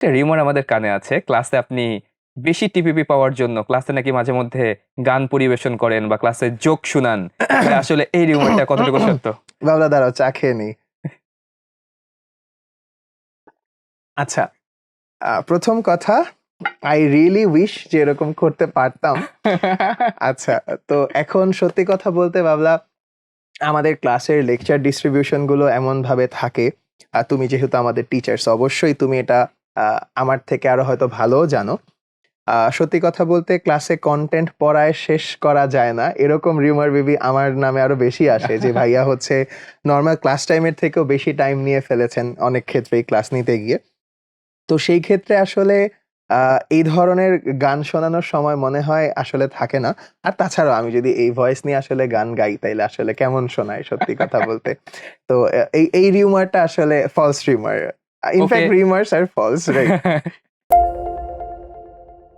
একটা রিউমার আমাদের কানে আছে। ক্লাসে আপনি বেশি টিপিপি পাওয়ার জন্য ক্লাসে নাকি মাঝে মধ্যে গান পরিবেশন করেন বা ক্লাসে জোক শুনান আসলে এই রিউমারটা কতটুকু সত্য? বাবলা দাঁড়াও চা খেয়ে নি। আচ্ছা। প্রথম কথা আই রিয়েলি উইশ যে এরকম করতে পারতাম। আচ্ছা তো এখন সত্যি কথা বলতে বাবলা আমাদের ক্লাসের লেকচার ডিস্ট্রিবিউশনগুলো এমন ভাবে থাকে আর তুমি যেহেতু আমাদের টিচার্স অবশ্যই তুমি এটা আমার থেকে আরও হয়তো ভালোও জানো। সত্যি কথা বলতে ক্লাসে কন্টেন্ট পড়ায় শেষ করা যায় না। এরকম রিউমার বেবি আমার নামে আরও বেশি আসে যে ভাইয়া হচ্ছে নর্মাল ক্লাস টাইমের থেকেও বেশি টাইম নিয়ে ফেলেছেন অনেক ক্ষেত্রেই ক্লাস নিতে গিয়ে। তো সেই ক্ষেত্রে আসলে আহ, এই ধরনের গান শোনানোর সময় মনে হয় আসলে থাকে না। আর তাছাড়াও আমি যদি এই ভয়েস নিয়ে আসলে গান গাই তাইলে আসলে কেমন শোনায় সত্যি কথা বলতে। তো এই এই রিউমারটা আসলে false rumour in okay. fact rumors are false right